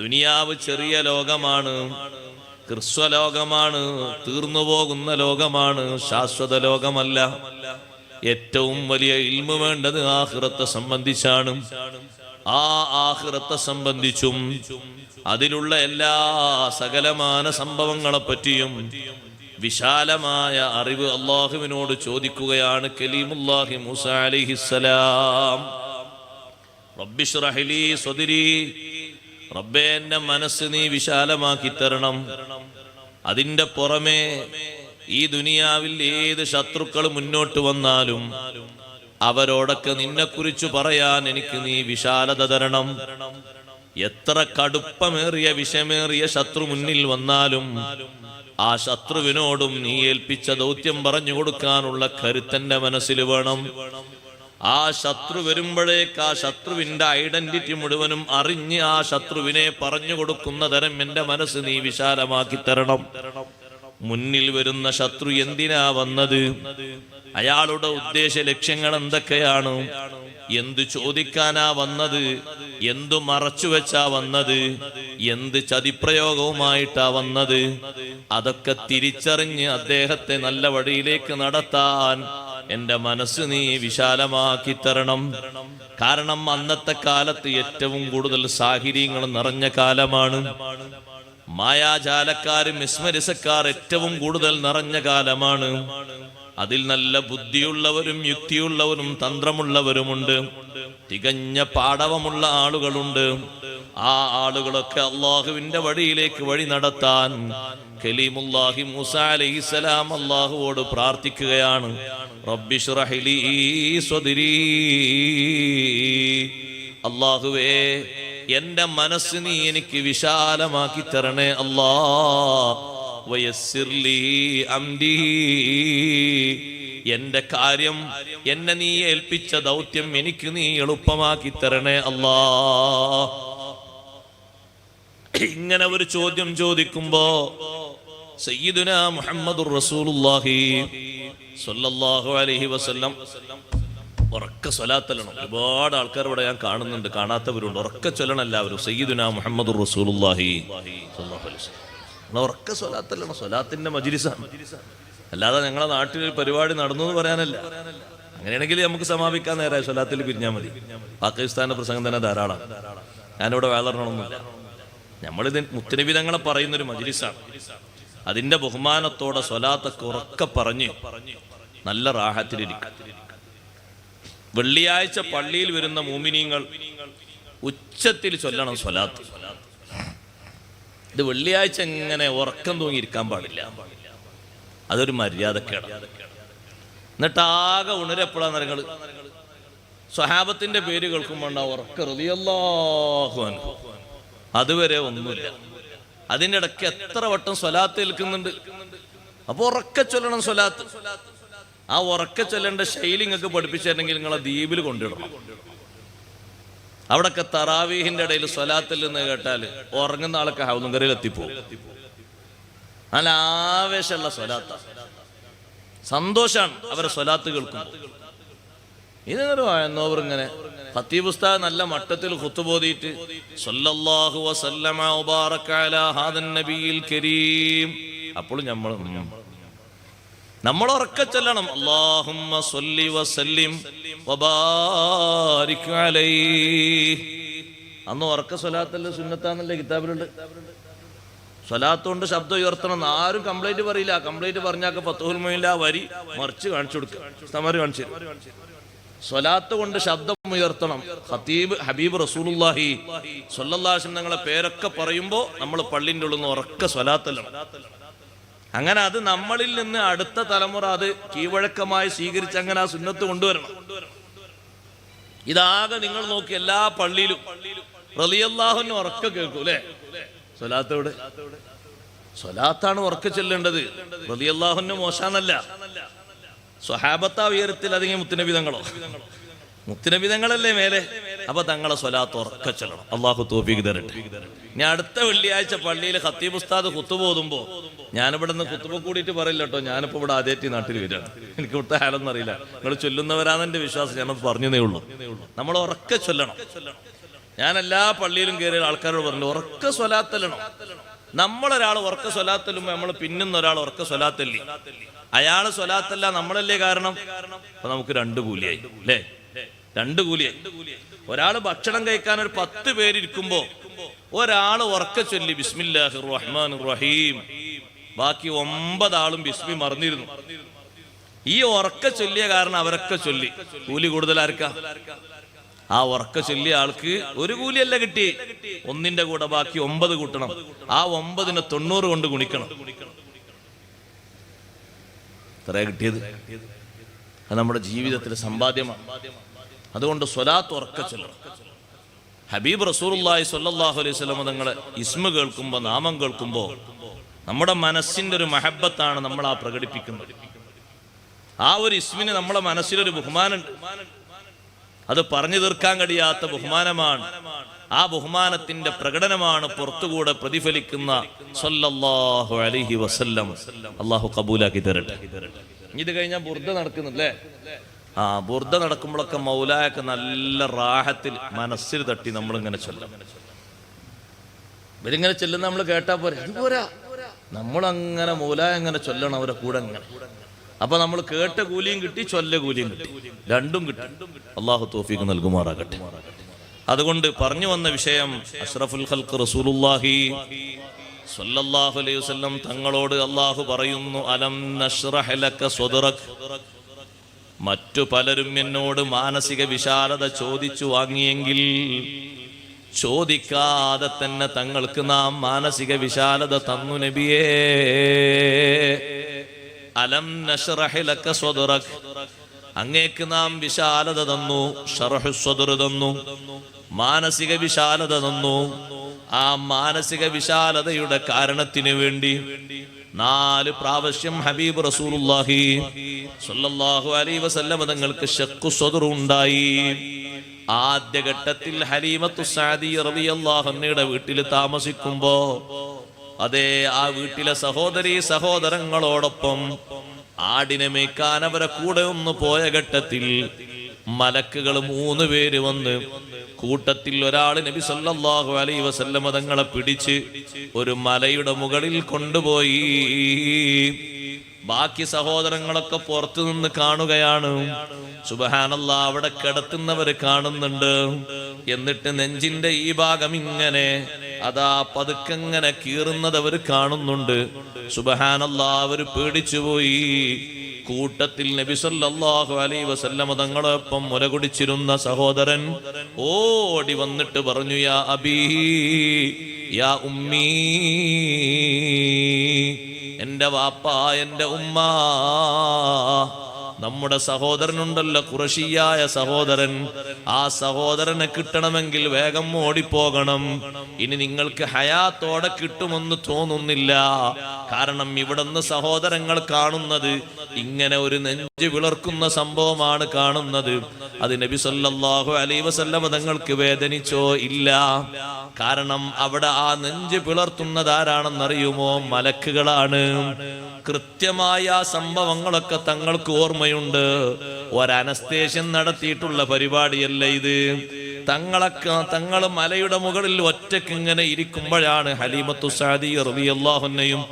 ദുനിയാവ് ചെറിയ ലോകമാണ് ക്രിസ്വലോകമാണ് തീർന്നു പോകുന്ന ലോകമാണ് ശാശ്വത ലോകമല്ല. ഏറ്റവും വലിയ ഇൽമ വേണ്ടത് ആഹ്റത്തെ സംബന്ധിച്ചാണ്. ആ ആഹ്റത്തെ സംബന്ധിച്ചും അതിലുള്ള എല്ലാ സകലമാന സംഭവങ്ങളെ പറ്റിയും വിശാലമായ അറിവ് അള്ളാഹുവിനോട് ചോദിക്കുകയാണ് കലീമുല്ലാഹി മൂസ അലിഹിസലാം റബ്ബിഷ്റഹ്ലി സ്വദിരി റബ്ബേ എന്റെ മനസ്സ് നീ വിശാലമാക്കി തരണം. അതിന്റെ പുറമേ ഈ ദുനിയാവിൽ ഏത് ശത്രുക്കൾ മുന്നോട്ട് വന്നാലും അവരോടൊക്കെ നിന്നെക്കുറിച്ച് പറയാൻ എനിക്ക് നീ വിശാലത തരണം. എത്ര കടുപ്പമേറിയ വിഷമേറിയ ശത്രു മുന്നിൽ വന്നാലും ആ ശത്രുവിനോടും നീ ഏൽപ്പിച്ച ദൗത്യം പറഞ്ഞു കൊടുക്കാനുള്ള കരുത്തന്റെ മനസ്സിൽ വേണം. ആ ശത്രു വരുമ്പോഴേക്ക് ആ ശത്രുവിന്റെ ഐഡന്റിറ്റി മുഴുവനും അറിഞ്ഞ് ആ ശത്രുവിനെ പറഞ്ഞു കൊടുക്കുന്ന തരം എന്റെ മനസ്സ് നീ വിശാലമാക്കി തരണം. മുന്നിൽ വരുന്ന ശത്രു എന്തിനാ വന്നത്? അയാളുടെ ഉദ്ദേശ ലക്ഷ്യങ്ങൾ എന്തൊക്കെയാണ്? എന്ത് ചോദിക്കാനാ വന്നത്? എന്തു മറച്ചു വെച്ചാ വന്നത്? എന്ത് ചതിപ്രയോഗവുമായിട്ടാ വന്നത്? അതൊക്കെ തിരിച്ചറിഞ്ഞ് അദ്ദേഹത്തെ നല്ല വഴിയിലേക്ക് നടത്താൻ എന്റെ മനസ്സ് നീ വിശാലമാക്കി തരണം. കാരണം അന്നത്തെ കാലത്ത് ഏറ്റവും കൂടുതൽ സാഹിര്യങ്ങൾ നിറഞ്ഞ കാലമാണ്. മായാജാലക്കാരും മിസ്മരിസക്കാർ ഏറ്റവും കൂടുതൽ നിറഞ്ഞ കാലമാണ്. അതിൽ നല്ല ബുദ്ധിയുള്ളവരും യുക്തിയുള്ളവരും തന്ത്രമുള്ളവരുമുണ്ട്. തികഞ്ഞ പാടവമുള്ള ആളുകളുണ്ട്. ആ ആളുകളൊക്കെ അള്ളാഹുവിന്റെ വഴിയിലേക്ക് വഴി നടത്താൻ കലീമുല്ലാഹി മൂസ അലൈഹിസലാം അള്ളാഹുവോട് പ്രാർത്ഥിക്കുകയാണ്. അള്ളാഹുവേ എന്റെ മനസ്സ് നീ എനിക്ക് വിശാലമാക്കി തരണേ അല്ലാ. വയസ്സിർലി അംരീ എന്റെ കാര്യം എന്നെ നീ ഏൽപ്പിച്ച ദൗത്യം എനിക്ക് നീ എളുപ്പമാക്കി തരണേ അല്ലാ. ഇങ്ങനെ ഒരു ചോദ്യം ചോദിക്കുമ്പോ സയ്യിദുന മുഹമ്മദ് റസൂലുള്ളാഹി സ്വല്ലല്ലാഹു അലൈഹി വസല്ലം ഉറക്ക സ്വലാത്തല്ലണം. ഒരുപാട് ആൾക്കാർ ഇവിടെ ഞാൻ കാണുന്നുണ്ട് കാണാത്തവരുണ്ട്. ഉറക്ക ചൊല്ലണം എല്ലാവരും. സയ്യിദുന മുഹമ്മദ് നിങ്ങൾ ഉറക്ക സ്വലാത്തല്ലണം. സ്വലാത്തിന്റെ മജിലിസാണ് അല്ലാതെ ഞങ്ങളെ നാട്ടിൽ ഒരു പരിപാടി നടന്നു എന്ന് പറയാനല്ല. അങ്ങനെയാണെങ്കിൽ നമുക്ക് സമാപിക്കാൻ നേരമായി സ്വലാത്തിൽ പിരിഞ്ഞാൽ മതി. പാകിസ്ഥാന്റെ പ്രസംഗം തന്നെ ധാരാളം. ഞാനിവിടെ വേളറണമെന്നില്ല നമ്മളിത് മുത്തനവിധങ്ങളെ പറയുന്നൊരു മജിലിസാണ്. അതിന്റെ ബഹുമാനത്തോടെ സ്വലാത്തൊക്കെ ഉറക്കെ പറഞ്ഞ് നല്ല റാഹത്തിലിരിക്കും. വെള്ളിയാഴ്ച പള്ളിയിൽ വരുന്ന മൂമിനീങ്ങൾ ഉച്ചത്തിൽ ചൊല്ലണം സ്വലാത്ത്. ഇത് വെള്ളിയാഴ്ച എങ്ങനെ ഉറക്കം തൂങ്ങിയിരിക്കാൻ പാടില്ല. അതൊരു മര്യാദക്കേട്. എന്നിട്ട് ആകെ നിറങ്ങൾ സ്വഹാബത്തിന്റെ പേര് കേൾക്കുമ്പോൾ അൻഹു. അതുവരെ ഒന്നുമില്ല. അതിന്റെ ഇടയ്ക്ക് എത്ര വട്ടം സ്വലാത്ത് ഏൽക്കുന്നുണ്ട്? അപ്പൊ ഉറക്കെ ചൊല്ലണം സ്വലാത്ത്. ആ ഉറക്കെ ചൊല്ലേണ്ട ശൈലി നിങ്ങൾക്ക് പഠിപ്പിച്ചിട്ടുണ്ടെങ്കിൽ നിങ്ങളെ ദ്വീപിൽ കൊണ്ടിടണം അവിടൊക്കെ തറാവീഹിന്റെ ഇടയിൽ സ്വലാത്തിൽ നിന്ന് കേട്ടാൽ ഉറങ്ങുന്ന ആളൊക്കെ ഹൗന്നുങ്കരയിൽ എത്തിപ്പോകും നല്ല ആവേശമുള്ള സ്വലാത്ത. സന്തോഷാണ് അവരെ സ്വലാത്ത് കേൾക്കുമ്പോൾ ഇതൊരു എന്നോവർ ഇങ്ങനെ? ഖത്തീബ് ഉസ്താദ് നല്ല മട്ടത്തിൽ കുത്തുപോതിയിട്ട് സല്ലല്ലാഹു വസല്ലമ ഉബാറക അലാ ഹാദൻ നബിയിൽ കരീം. അപ്പോൾ നമ്മൾ നമ്മൾ ഉറക്കെ ചെല്ലണം. അല്ലാഹുമ്മ സല്ലി വസല്ലിം വബാരിക് അലൈഹി. അന്ന് ഉറക്ക സ്വലാത്തല്ല സുന്നത്താന്നല്ലേ കിതാബിലുണ്ട്? സ്വലാത്തോണ്ട് ശബ്ദം ഉയർത്തണം. ആരും കംപ്ലൈന്റ് പറയില്ല. കംപ്ലൈന്റ് പറഞ്ഞാൽ ഫത്തുഹുൽ മൊയില വരി മറിച്ച് കാണിച്ചു കൊടുക്കുക സമര് കാണിച്ചു. സ്വലാത്ത് കൊണ്ട് ശബ്ദം ഉയർത്തണം ഹത്തീബ് ഹബീബ് റസൂലുള്ളാഹി സ്വല്ലല്ലാഹു തങ്ങളെ പേരൊക്കെ പറയുമ്പോ നമ്മൾ പള്ളിന്റെ ഉള്ളിൽ നിന്ന് ഉറക്ക സ്വലാത്തല്ലോ അങ്ങനെ അത് നമ്മളിൽ നിന്ന് അടുത്ത തലമുറ അത് കീഴ്വഴക്കമായി സ്വീകരിച്ച് അങ്ങനെ ആ സുന്നത്ത് കൊണ്ടുവരണം. ഇതാകെ നിങ്ങൾ നോക്കി എല്ലാ പള്ളിയിലും റളിയല്ലാഹുവിന് ഉറക്ക കേൾക്കൂ അല്ലേ? സ്വലാത്തോട് സ്വലാത്താണ് ഉറക്ക ചെല്ലേണ്ടത്. റളിയല്ലാഹുവിന് മോശാന്നല്ല. സ്വഹാബത്താ ഉയരത്തിൽ അല്ലെങ്കിൽ മുത്തുനബിതങ്ങളോ? മുത്തുനബിതങ്ങളല്ലേ മേലെ? അപ്പൊ തങ്ങളെ സ്വലാത്ത് ഉറക്ക ചെല്ലണം. അള്ളാഹു തോഫിക്ക് തരട്ടെ. ഞാൻ അടുത്ത വെള്ളിയാഴ്ച പള്ളിയിൽ ഖത്തീബ് ഉസ്താദ് കുത്തുപോകുമ്പോ ഞാനിവിടെ നിന്ന് കുത്തുമ്പോ കൂടിയിട്ട് പറയില്ല കേട്ടോ ഞാനിപ്പോ ഇവിടെ ആദ്യമായിട്ട് നാട്ടിൽ വരികയാണ്. എനിക്ക് ഇവിടുത്തെ ഹാലൊന്നും അറിയില്ല. നിങ്ങൾ ചൊല്ലുന്നവരാണെന്ന് എന്റെ വിശ്വാസം. ഞാൻ പറഞ്ഞതേ ഉള്ളൂ. നമ്മൾ ഉറക്ക ചൊല്ലണം. ഞാൻ എല്ലാ പള്ളിയിലും കയറിയ ആൾക്കാരോട് പറഞ്ഞു ഉറക്ക സ്വലാത്തല്ലണം നമ്മളൊരാൾ ഉറക്ക സ്വലാത്തല്ലുമ്പോ നമ്മൾ പിന്നുന്ന ഒരാൾ ഉറക്ക സ്വലാത്തല്ലി? അയാൾ സ്വലാത്തല്ല നമ്മളല്ലേ കാരണം? അപ്പൊ നമുക്ക് രണ്ട് കൂലിയായി അല്ലേ? രണ്ട് കൂലിയായി. ഒരാൾ ഭക്ഷണം കഴിക്കാൻ ഒരു പത്ത് പേരിരിക്കുമ്പോ ഒരാൾ ഉറക്ക ചൊല്ലി ബിസ്മില്ലാഹി റഹ്മാൻ റഹീം ബാക്കി ഒമ്പതാളും ബിസ്മി മറന്നിരുന്നു. ഈ ഉറക്ക ചൊല്ലിയ കാരണം അവരൊക്കെ ചൊല്ലി. കൂലി കൂടുതൽ ആർക്കാ ആ ഉറക്ക ചൊല്ലിയ ആൾക്ക് ഒരു കൂലിയല്ല കിട്ടി. ഒന്നിന്റെ കൂടെ ബാക്കി ഒമ്പത് കൂട്ടണം. ആ ഒമ്പതിനെ തൊണ്ണൂറ് കൊണ്ട് ഗുണിക്കണം. എത്രയാ കിട്ടിയത്. അത് നമ്മുടെ ജീവിതത്തിലെ സമ്പാദ്യമാണ്. അതുകൊണ്ട് സ്വലാത്ത് ഉറക്ക ചൊല്ലണം. ഹബീബ് റസൂലുള്ളാഹി സ്വല്ലല്ലാഹു അലൈഹി വസല്ലം തങ്ങളെ ഇസ്മ കേൾക്കുമ്പോൾ നാമം കേൾക്കുമ്പോൾ നമ്മുടെ മനസ്സിന്റെ ഒരു മഹബത്താണ് നമ്മൾ ആ പ്രകടിപ്പിക്കുന്നത്. ആ ഒരു ഇസ്മിന് നമ്മുടെ മനസ്സിലൊരു ബഹുമാനമുണ്ട്. അത് പറഞ്ഞു തീർക്കാൻ കഴിയാത്ത ബഹുമാനമാണ്. ആ ബഹുമാനത്തിന്റെ പ്രകടനമാണ് പുറത്തുകൂടെ പ്രതിഫലിക്കുന്ന സല്ലല്ലാഹു അലൈഹി വസല്ലം. അള്ളാഹു കബൂലാക്കി തരട്ടെ. ഇത് കഴിഞ്ഞാൽ ബുർദ നടക്കുന്നില്ലേ? ആ ബുർദ നടക്കുമ്പോഴൊക്കെ മൗലായൊക്കെ നല്ല റാഹത്തിൽ മനസ്സിൽ തട്ടി നമ്മളിങ്ങനെ ചൊല്ലാം. ഇവരിങ്ങനെ ചെല്ലുന്ന നമ്മൾ കേട്ടാ പോരാ. നമ്മളങ്ങനെ മൗലായ അങ്ങനെ ചൊല്ലണം അവരെ കൂടെ അങ്ങനെ അപ്പൊ നമ്മൾ കേട്ട കൂലിയും കിട്ടി ചൊല്ല കൂലിയും കിട്ടി. രണ്ടും കിട്ടി. അള്ളാഹു തോഫിക്ക് നൽകുമാറാകട്ടെ. അതുകൊണ്ട് പറഞ്ഞു വന്ന വിഷയം അഷ്റഫുൽ ഖൽഖ് റസൂലുള്ളാഹി സ്വല്ലല്ലാഹു അലൈഹി വസല്ലം തങ്ങളോട് അള്ളാഹു പറയുന്നു അലം നഷ്റഹ് ലക സ്വദറക്? മറ്റു പലരും എന്നോട് മാനസിക വിശാലത ചോദിച്ചു വാങ്ങിയെങ്കിൽ ചോദിക്കാതെ തന്നെ തങ്ങൾക്ക് നാം മാനസിക വിശാലത തന്നു നബിയേ. അലം അങ്ങേക്ക് നാം വിശാലത തന്നു ഷറഹു സ്വദർ തന്നു മാനസിക വിശാലത തന്നു. ആ മാനസിക വിശാലതയുടെ കാരണത്തിന് വേണ്ടി നാല് പ്രാവശ്യം ഹബീബ് റസൂലുള്ളാഹി സ്വല്ലല്ലാഹു അലൈഹി വസല്ലം തങ്ങൾക്ക് ശക്കു സ്വദർ ഉണ്ടായി. ആദ്യഘട്ടത്തിൽ ഹലീമത്തു സാദി റളിയല്ലാഹു അൻഹയുടെ വീട്ടിൽ താമസിക്കുമ്പോ അതെ ആ വീട്ടിലെ സഹോദരി സഹോദരങ്ങളോടൊപ്പം ആടിനെ മേക്കാൻ അവരെ കൂടെ ഒന്ന് പോയ ഘട്ടത്തിൽ മലക്കുകൾ മൂന്ന് പേര് വന്ന് കൂട്ടത്തിൽ ഒരാൾ നബി സല്ലാഹു അലൈ വസല്ലമ തങ്ങളെ പിടിച്ച് ഒരു മലയുടെ മുകളിൽ കൊണ്ടുപോയി. ബാക്കി സഹോദരങ്ങളൊക്കെ പുറത്തു നിന്ന് കാണുകയാണ്. സുബഹാനല്ല അവിടെ കിടത്തുന്നവര് കാണുന്നുണ്ട്. എന്നിട്ട് നെഞ്ചിന്റെ ഈ ഭാഗം ഇങ്ങനെ അതാ പതുക്കങ്ങനെ കീറുന്നത് അവർ കാണുന്നുണ്ട്. സുബഹാനല്ലാ അവർ പേടിച്ചുപോയി. കൂട്ടത്തിൽ നബി സല്ലല്ലാഹു അലൈഹി വസല്ലമ തങ്ങളൊപ്പം മുലകുടിച്ചിരുന്ന സഹോദരൻ ഓടി വന്നിട്ട് പറഞ്ഞു യാ അബീ യാ ഉമ്മീ എന്റെ വാപ്പ എന്റെ ഉമ്മ നമ്മുടെ സഹോദരനുണ്ടല്ലോ കുറശിയായ സഹോദരൻ. ആ സഹോദരനെ കിട്ടണമെങ്കിൽ വേഗം ഓടിപ്പോകണം. ഇനി നിങ്ങൾക്ക് ഹയാത്തോടെ കിട്ടുമെന്ന് തോന്നുന്നില്ല. കാരണം ഇവിടുന്ന് സഹോദരങ്ങൾ കാണുന്നത് ഇങ്ങനെ ഒരു നെഞ്ചു വിളർക്കുന്ന സംഭവമാണ് കാണുന്നത്. അത് നബി സല്ലാഹു അലൈ വസല്ലം തങ്ങൾക്ക് വേദനിച്ചോ ഇല്ല. കാരണം അവിടെ ആ നെഞ്ച് പിളർത്തുന്നത് ആരാണെന്നറിയുമോ? മലക്കുകളാണ്. കൃത്യമായ സംഭവങ്ങളൊക്കെ തങ്ങൾക്ക് ഓർമ്മയുണ്ട്. ഒരനസ്തേഷൻ നടത്തിയിട്ടുള്ള പരിപാടിയല്ല ഇത്? തങ്ങളൊക്കെ തങ്ങൾ മലയുടെ മുകളിൽ ഒറ്റയ്ക്ക് ഇങ്ങനെ ഇരിക്കുമ്പോഴാണ് ഹലീമത്തു സാദി റളിയല്ലാഹുന്നയും